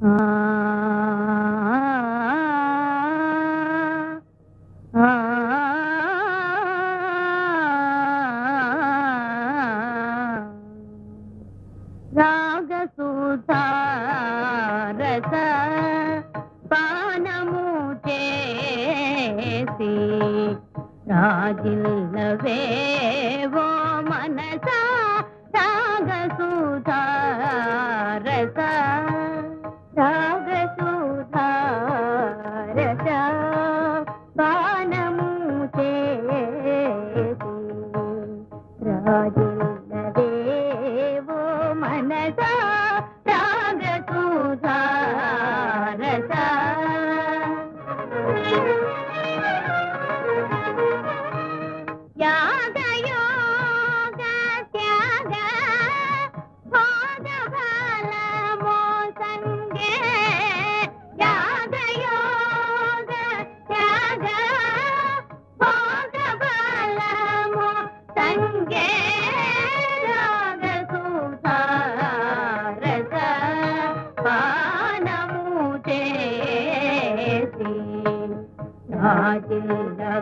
ఆ, రాగసుధారస పానము చేసి రాజిల్లవేవో రాజిల్లవేవో మనస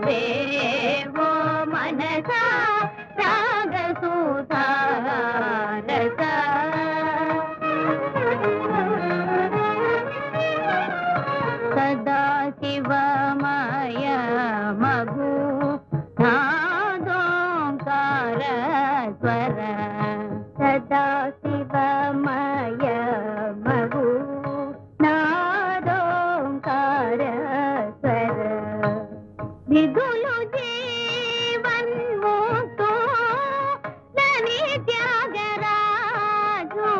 वे वो मनसा रागसूता सदा शिवमय मगु नादोङ्कार स्वर सदा शिव విధులు జీవన్ముక్తో నని త్యాగరాజు.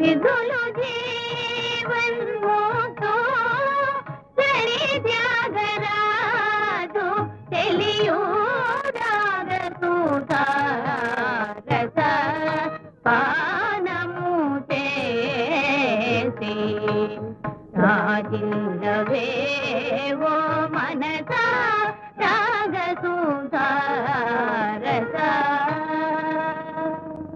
విధులు జీవన్ముక్తో నని త్యాగరాజు. తెలియు పానము చేసి మనవే ఓ మన